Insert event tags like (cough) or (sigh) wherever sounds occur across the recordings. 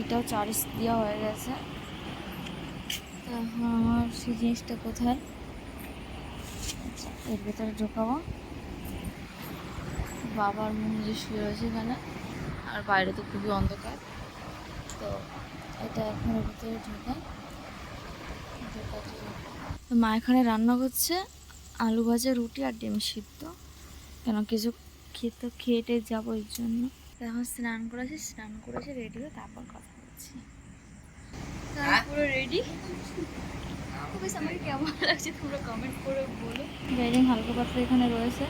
এটাও চার্জ দেওয়া হয়ে গেছে। আমার সেই জিনিসটা কোথায়? আচ্ছা এর ভেতরে ঢোকাবো। বাবার মন্দির শুয়ে রয়েছে এখানে, আর বাইরে তো খুবই অন্ধকার। তো এটা এখন ভিতরে ঢোকাই। তো মা এখানে রান্না করছে আলু ভাজা, রুটি আর ডিম সিদ্ধ। কেন কিছু খেতে খেটে যাব এর জন্য। এখন স্নান করেছি স্নান করেছি রেডি হয়ে তারপর কথা বলছি। তো পুরো রেডি আমাকে কেমন লাগছে তোমরা কমেন্ট করে বলো। হালকা পাতলা এখানে রয়েছে।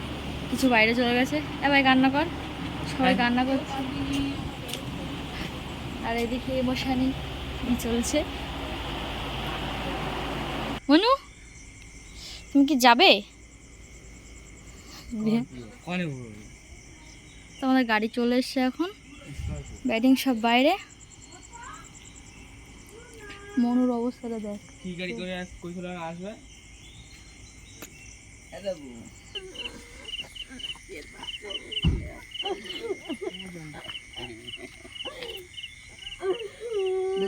কিছু বাইরে চলে গেছে। এ ভাই কান্না কর। সবাই কান্না করছে। আর এদিকে বসানি চলছে। মনু তুমি কি যাবে? তো আমাদের গাড়ি চলে এসছে এখন। ব্যাটিং সব বাইরে। মনুর অবস্থাটা দেখ। কি গাড়ি করে আস কই করে আসবে?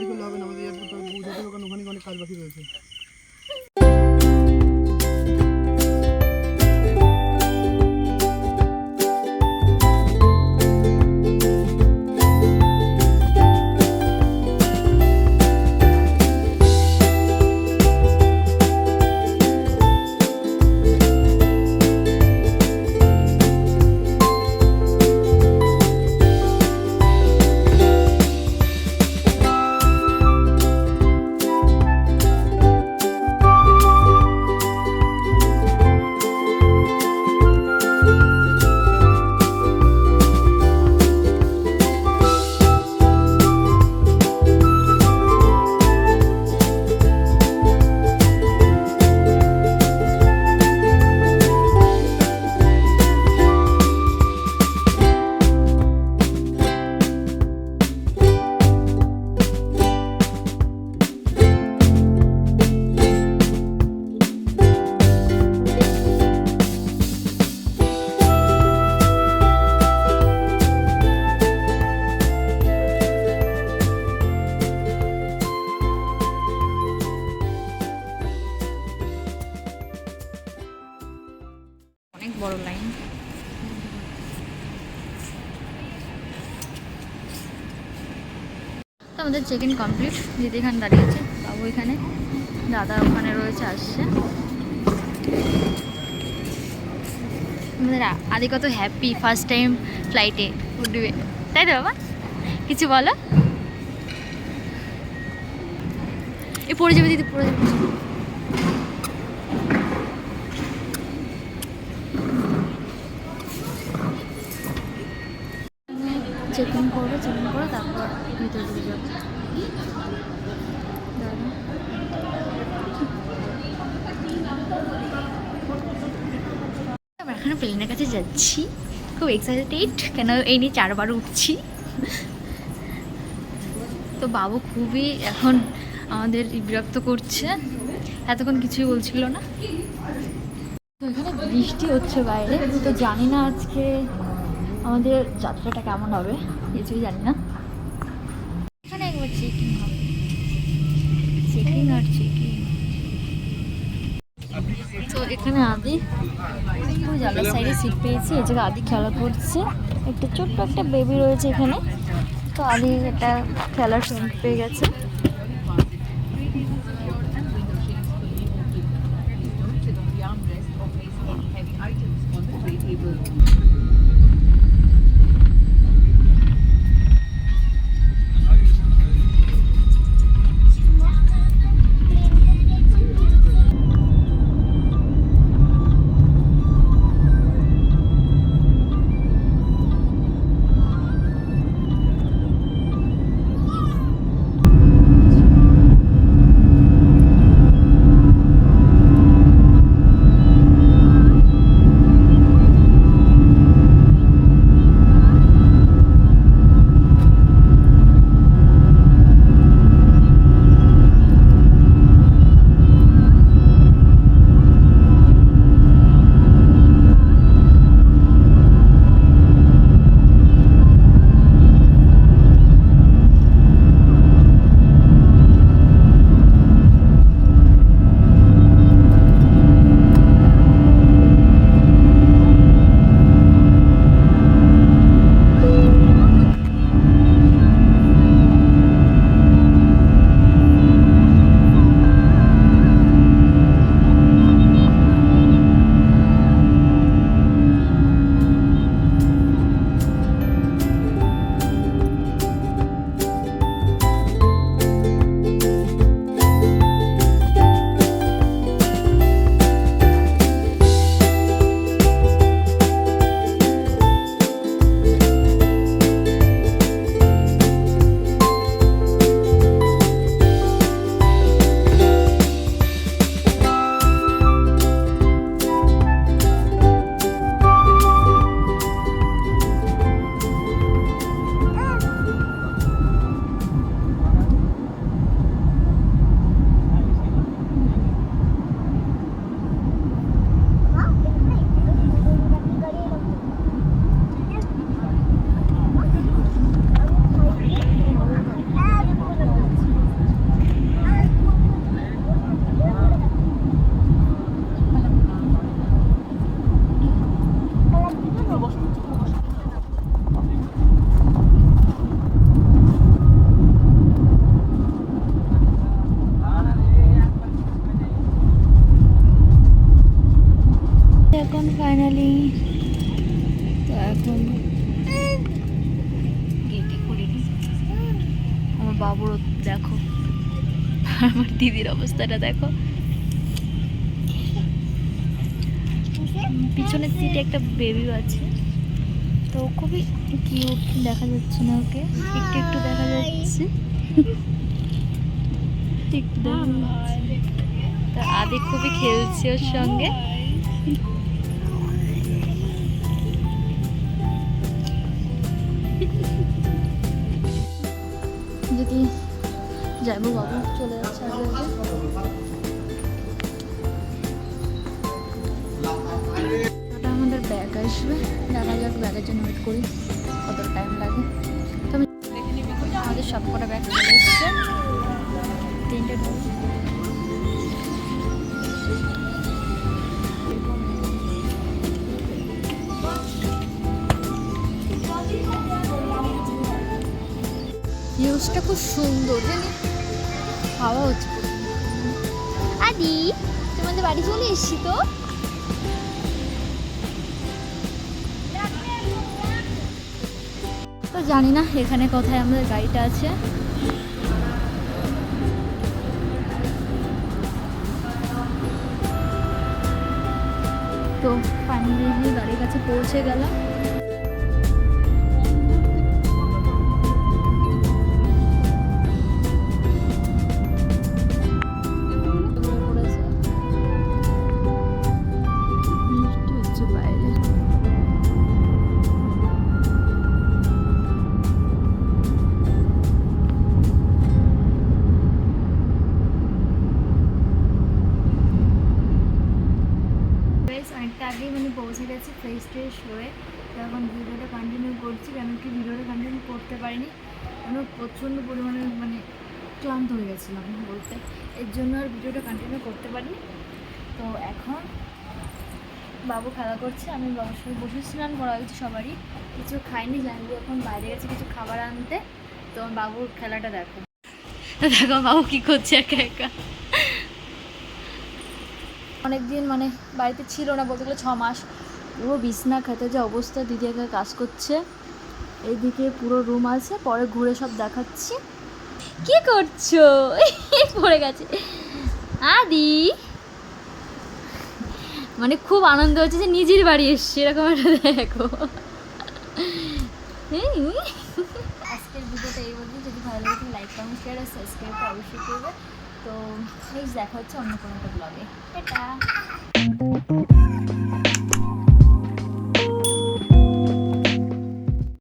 করলে হবে না আমাদের এয়ারপোর্ট ওখানে ওখানে অনেক কাজ বাকি রয়েছে। তো আমাদের চেক ইন কমপ্লিট দিদি এখানে দাঁড়িয়েছে বাবু এখানে। দাদা ওখানে রয়েছে, আসছে। আমাদের আদি কত হ্যাপি ফার্স্ট টাইম ফ্লাইটে উঠবে। তাই তো বাবা? কিছু বলো? এ পড়ে যাবে দিদি, পড়ে যাবে। করবে চেক করে তারপর ভিতরে ঢুকে যাবে এখন প্লেনের কাছে যাচ্ছি। খুব এক্সাইটেড কেন এই নিয়ে চারবার উঠছি? তো বাবু খুবই এখন আমাদের বিরক্ত করছে। এতক্ষণ কিছুই বলছিল না। এখানে বৃষ্টি হচ্ছে বাইরে। তো জানি না আজকে আমাদের যাত্রাটা কেমন হবে কিছুই জানি না। এখানে একবার চেকিং হবে। চেকিং আর চেকিং তো এখানে আদি ওই জানলার সাইডে সিট পেয়েছি এই জায়গায় আদি খেলা করছে। একটা ছোট্ট একটা বেবি রয়েছে এখানে। তো আদি একটা খেলার ফ্রেন্ড পেয়ে গেছে। ফাইনালি তো এখন গেটে খুলিনি। আমার বাবুরও দেখো। আমার দিদির অবস্থাটা দেখো। পিছনের সিটে একটা বেবিও আছে। তো খুবই কিউট দেখা যাচ্ছে না ওকে। একটু একটু দেখা যাচ্ছে। একটু দেখা যাচ্ছে। আদি খুবই খেলছে ওর সঙ্গে। যদি যাব বাবু চলে যাচ্ছে আগে আগে। আমাদের ব্যাগ আসবে। দেখা যাক ব্যাগের জন্য ওয়েট করি, কত টাইম লাগে। তো আমাদের সব কটা ব্যাগ চলে এসছে। তিনটে ভিউজটা খুব সুন্দর, জানি। হাওয়া হচ্ছে। আদি, তোমাদের বাড়ি চলে এসছি তো? তো জানি না এখানে কোথায় আমাদের গাড়িটা আছে। তো ফাইনালি গাড়ির কাছে পৌঁছে গেলাম। ফ্রেশ ট্রেশ হয়ে এখন ভিডিওটা কন্টিনিউ করছি, কেন কি ভিডিওটা কন্টিনিউ করতে পারিনি। আমি প্রচণ্ড পরিমাণে মানে ক্লান্ত হয়ে গেছিলাম বলতে। এর জন্য আর ভিডিওটা কন্টিনিউ করতে পারিনি। তো এখন বাবু খেলা করছে, আমি বাবুর সঙ্গে বসে স্নান করা হয়েছে সবারই। কিছু খাইনি জানব এখন বাইরে গেছে কিছু খাবার আনতে। তো বাবুর খেলাটা দেখো। দেখো বাবু কি করছে একা একা। অনেকদিন মানে বাড়িতে ছিল না বলতে গেলে ছ মাস। পুরো বিছনা খেতে যে অবস্থা, দিদি একা কাজ করছে। এইদিকে পুরো রুম আছে, পরে ঘুরে সব দেখাচ্ছি। কি করছ? (laughs) পড়ে গেছে। আদি মানে খুব আনন্দ হচ্ছে যে নিজের বাড়ি এসছে, এরকম একটা দেখো। (laughs) আজকের ভিডিওটা এই বলছি যদি ভালো লাগে লাইক কমেন্ট শেয়ার আর সাবস্ক্রাইব অবশ্যই করবে। তো প্লিজ দেখা হচ্ছে অন্য কোনো একটা ব্লগে